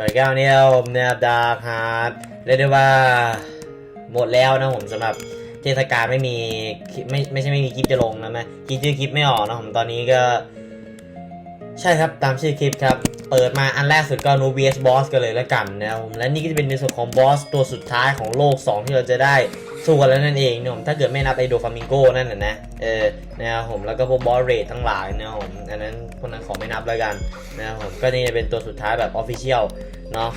สวัสดีครับวันนี้ผมเนี่ยดาร์คฮาร์ดเรียกได้ว่าหมดแล้วนะผมสำหรับเทศกาลไม่มีไม่ไม่ใช่ไม่มีคลิปจะลงนะแม่คิดชื่อคลิปไม่ออกนะผมตอนนี้ก็ ใช่ครับตามชื่อคลิปครับ เปิดมาอันแรกสุดก็นูเบียสบอสกันเลยแล้วกันนะครับผมและนี่ก็จะเป็นในส่วนของบอสตัวสุดท้ายของโลก 2 ที่เราจะได้ สู้กันแล้วนั่นเองนะผมถ้าเกิดไม่นับไอโดฟามิงโกนั่นน่ะนะเออนะครับผมแล้วก็พวกบอสเรททั้งหลายนะผมอันนั้นพวกนั้นขอไม่นับแล้วกันนะครับผมก็นี่จะเป็นตัวสุดท้ายแบบออฟฟิเชียลเนาะ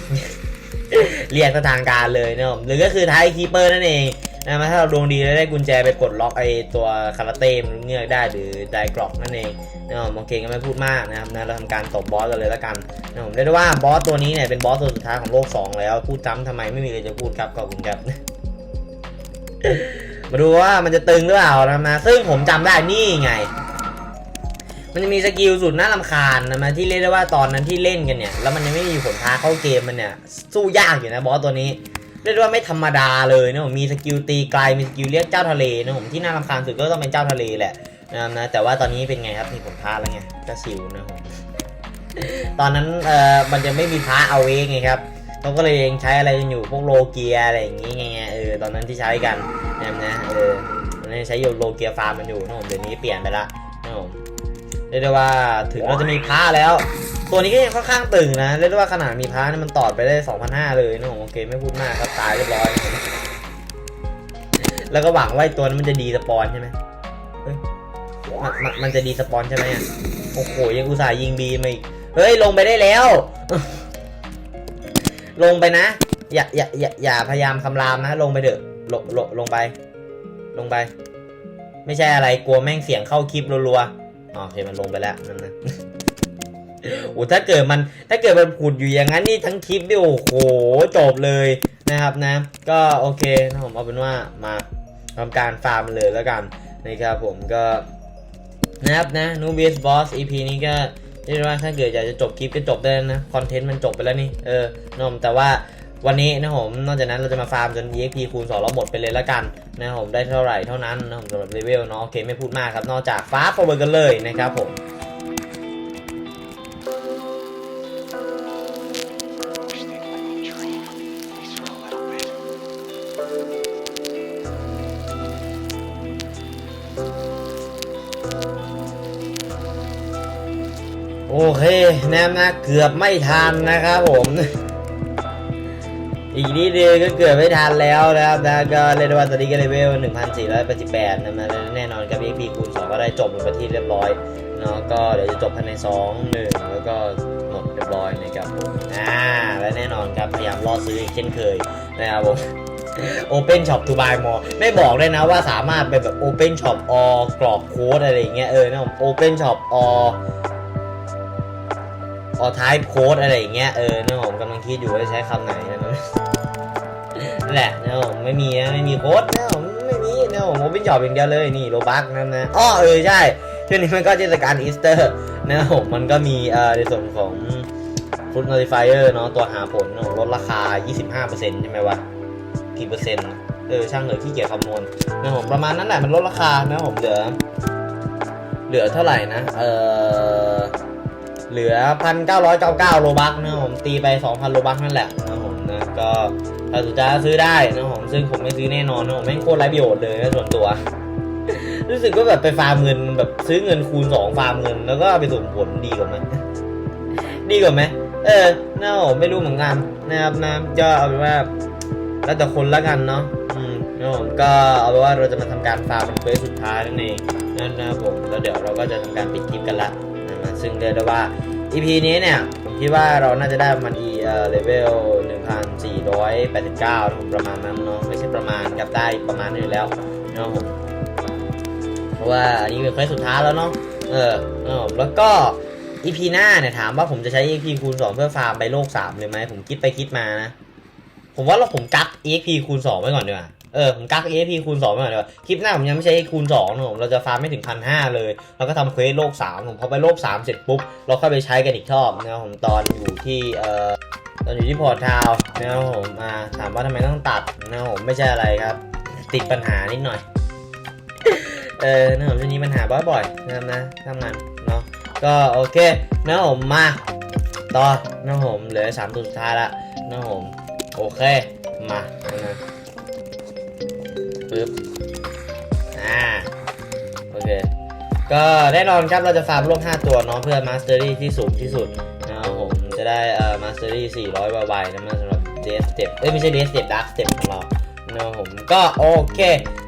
เรียกทางการเลยนะผมหรือก็คือท้ายคีเปอร์นั่นเองนะถ้าเราดวงดีแล้วได้กุญแจไปปลดล็อกไอตัวคาราเต้มเงือกได้หรือไดกรอกนั่นเองนะครับโอเคก็ไม่พูดมากนะครับนะเราทำการตบบอสกันเลยแล้วกันนะผมเรียกได้ว่าบอสตัวนี้เนี่ยเป็นบอสตัวสุดท้ายของโลก 2 แล้วพูดจำทำไมไม่มีเลยจะพูดครับขอบคุณครับ มาดูว่ามันจะตึงหรือเปล่านะมาซึ่งผมจำได้นี่ไง มันจะมีสกิลสุดน่ารำคาญนะมาที่เรียกได้ว่าตอนนั้นที่เล่นกันเนี่ย แล้วมันยังไม่มีผลพาเข้าเกมมันเนี่ย สู้ยากอยู่นะบอสตัวนี้เรียกได้ว่าไม่ธรรมดาเลยนะผมมีสกิลตีไกลมีสกิลเรียกเจ้าทะเลนะผมที่น่ารำคาญสุดก็ต้องเป็นเจ้าทะเลแหละนะครับนะแต่ว่าตอนนี้เป็นไงครับมีผลพลาแล้วไงก็ชิวนะผมตอนนั้นเอ่อมันจะไม่มีพระเอาเองไงครับเขาก็เลยยังใช้อะไรอยู่พวกโลเกียอะไรอย่างงี้ไงเออ ตอนนั้นที่ใช้กันนะนะเออตอนนั้ใช้อยู่โลเกียฟาร์มมันอยู่นะผมเดี๋ยวนี้เปลี่ยนไปละนะผมเรียกได้ว่าถึงเราจะมีพระแล้ว ตัวนี้ก็ยังค่อนข้างตึงนะเรียกได้ว่าขนาดมีพระนี่มันตอดไปได้2,500เลยนะผมโอเคไม่พูดมากครับตายเรียบร้อยแล้วก็หวังว่าตัวนั้นมันจะดีสปอนใช่ไหมมันมันมันจะดีสปอนใช่ไหมอะโอ้โหยังอุตส่าห์ยิงบีมาอีกเฮ้ยลงไปได้แล้ว ลงไปนะ อย่าอย่าอย่าอย่าพยายามคำรามนะ ลงไปเถอะลงลงลงไป ลงไป ไม่ใช่อะไรกลัวแม่งเสียงเข้าคลิปรัวๆอ๋อโอเคมันลงไปแล้วนั่นนะโอ้ถ้าเกิดมันถ้าเกิดมันผุดอยู่อย่างนั้นนี่ทั้งคลิปนี่โอ้โหจบเลยนะครับนะ ก็โอเคนะผมเอาเป็นว่ามาทำการฟาร์มเลยแล้วกันนะครับผมก็นะครับนะ n u b i s Boss EP นี้ก็เรียกว่าถ้าเกิดอยากจะจบคลิปก็จบได้นะ คอนเทนต์มันจบไปแล้วนี่ เออนมแต่ว่า วันนี้นะผมนอกจากนั้นเราจะมาฟาร์มจน EXP คูณ2แล้วหมดไปเลยละกันนะผมได้เท่าไหร่เท่านั้นนะผมสำหรับเลเวลเนาะโอเคไม่พูดมากครับ นอกจากฟ้ารเบอร์กันเลยนะครับผมโอเคแนมนะเกือบไม่ทันนะครับผม อีกนิดเดียวก็เกือบไม่ทันแล้วนะครับนะก็เรียกได้ว่าตอนนี้ก็เลเวล1488นะมาแน่นอนกับ EP คูณ2ก็ได้จบลงไปที่เรียบร้อยเนาะก็เดี๋ยวจะจบภายใน 2 1 แล้วก็หมดเรียบร้อยนะครับผมอ่าและแน่นอนครับพยายามรอซื้ออีกเช่นเคยนะครับผม Open Shop to buy more ไม่บอกเลยนะว่าสามารถเป็นแบบ Open Shop or กรอกโค้ดอะไรอย่างเงี้ยเออนะผม Open Shop or ออทายโค้ดอะไรอย่างเงี้ยเออเนี่ยผมกำลังคิดอยู่ว่าจะใช้คำไหนนะนั่นแหละเนี่ยผมไม่มีนะไม่มีโค้ดนะผมไม่มีเนี่ยผมเป็นจอบอย่างเดียวเลยนี่โรบักนั่นนะอ้อเออใช่ช่วงนี้มันก็เทศกาลอีสเตอร์นะผมมันก็มีเอ่อในส่วนของฟุตโนติฟายเออร์เนาะตัวหาผลเนอะลดราคา 25%ใช่ไหมวะกี่เปอร์เซ็นต์เออช่างเหลือขี้เกียจคำนวณนะผมประมาณนั้นแหละมันลดราคานะผมเหลือ เหลือเท่าไหร่นะ เออ เหลือพันเก้าร้อยเก้าเก้าโลบักนะครับผมตีไปสองพันโลบักนั่นแหละนะครับผมนะก็ถ้าสนใจก็ซื้อได้นะครับผมซึ่งผมไม่ซื้อแน่นอนนะผมแม่โคตรไร้ประโยชน์เลยนะส่วนตัว รู้สึกว่าแบบไปฟาร์มเงินแบบซื้อเงินคูณสองฟาร์มเงิน แล้วก็ไปสุ่มผลดีกว่าไหมดีกว่าไหมเออน่าผมไม่รู้เหมือนกันนะครับนะก็เอาเป็นว่าแล้วแต่คนละกันเนาะอืมนะผมก็เอาเป็นว่าเราจะมาทำการฟาร์มเป็นเควสสุดท้ายนั่นเองนั่นนะครับผมแล้วเดี๋ยวเราก็จะทำการปิดคลิปกันละ นะซึ่งเรียกได้ว่า EP นี้เนี่ยผมคิดว่าเราน่าจะได้ประมันอีเอ่อเลเวล1489ประมาณนั้นเนาะไม่ใช่ประมาณกับได้ประมาณนี้แล้วเนาะผมเพราะว่าอันนี้เป็นเควสสุดท้ายแล้วเนาะเออเนาะแล้วก็ EP หน้าเนี่ยถามว่าผมจะใช้ EXP คูณ2เพื่อฟาร์มไปโลก3เลยไหมผมคิดไปคิดมานะ ผมว่าเราผมกัก EXP คูณ2ไว้ก่อนดีกว่า เออผมกัก EXP คูณ2ไว้ก่อนดีกว่าคลิปหน้าผมยังไม่ใช้คูณ2นะผมเราจะฟาร์มไม่ถึงพันห้าเลยเราก็ทำเควสโลก3ผมพอไปโลก 3 เสร็จปุ๊บ เราค่อยไปใช้กันอีกรอบนะครับผมตอนอยู่ที่เอ่อตอนอยู่ที่พอร์ตทาวนะครับผมมาถามว่าทำไมต้องตัดนะครับผมไม่ใช่อะไรครับ ติดปัญหานิดหน่อย เออนะครับช่วงนี้ปัญหาบ่อยๆนะครับนะทำงานเนาะก็โอเคนะครับผมมาต่อนะครับผมเหลือสามตัวสุดท้ายละนะครับผมโอเคมานะ ปึ๊บอ่าโอเค ก็แน่นอนครับเราจะฟาร์มร่วม5ตัวเนาะเพื่อมาสเตอรี่ที่สูงที่สุดนะครับผมจะได้เอ่อมาสเตอรี่400วายนะสำหรับเดสเต็ปเอ้ยไม่ใช่เดสเต็ปดักสเต็ปของเรานะครับผมก็โอเค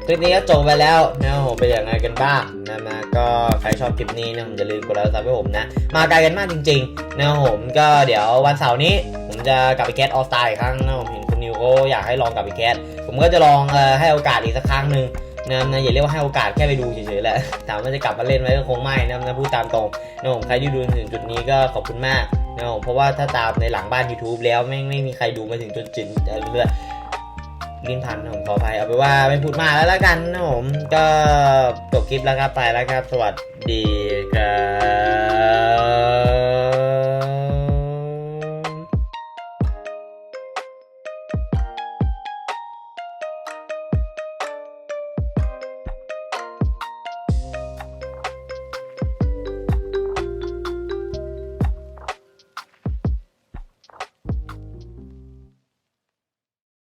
คลิปนี้ก็จบไปแล้วนะครับผมเป็นอย่างไรกันบ้างนะนะก็ใครชอบคลิปนี้นะผมอย่าลืมกดไลค์ซับให้ผมนะ มาไกลกันมากจริงๆนะครับผมก็เดี๋ยววันเสาร์นี้ ผมจะกลับไปแคสออสตาอีกครั้งนะผมเห็น คุณนิวเขาอยากให้ลองกับไปแคสผมก็จะลองอให้โอกาสอีกสักครั้งหนึ่งนะนะอย่าเรียกว่าให้โอกาสแค่ไปดูเฉยๆแหละถามว่าจะกลับมาเล่นไหมก็คงไม่นะนะพูดตามตรงนะผมใครที่ดูถึงจุดนี้ก็ขอบคุณมากนะผมเพราะว่าถ้าตามในหลังบ้าน YouTube แล้วไม่ไม่มีใครดูมาถึงจุดจุดเรื่อยลิ้นพันผมขออภัยเอาไปว่าไม่พูดมากแล้วละกันนะผมก็จบคลิปแล้วครับไปแล้วครับ สวัสดีครับ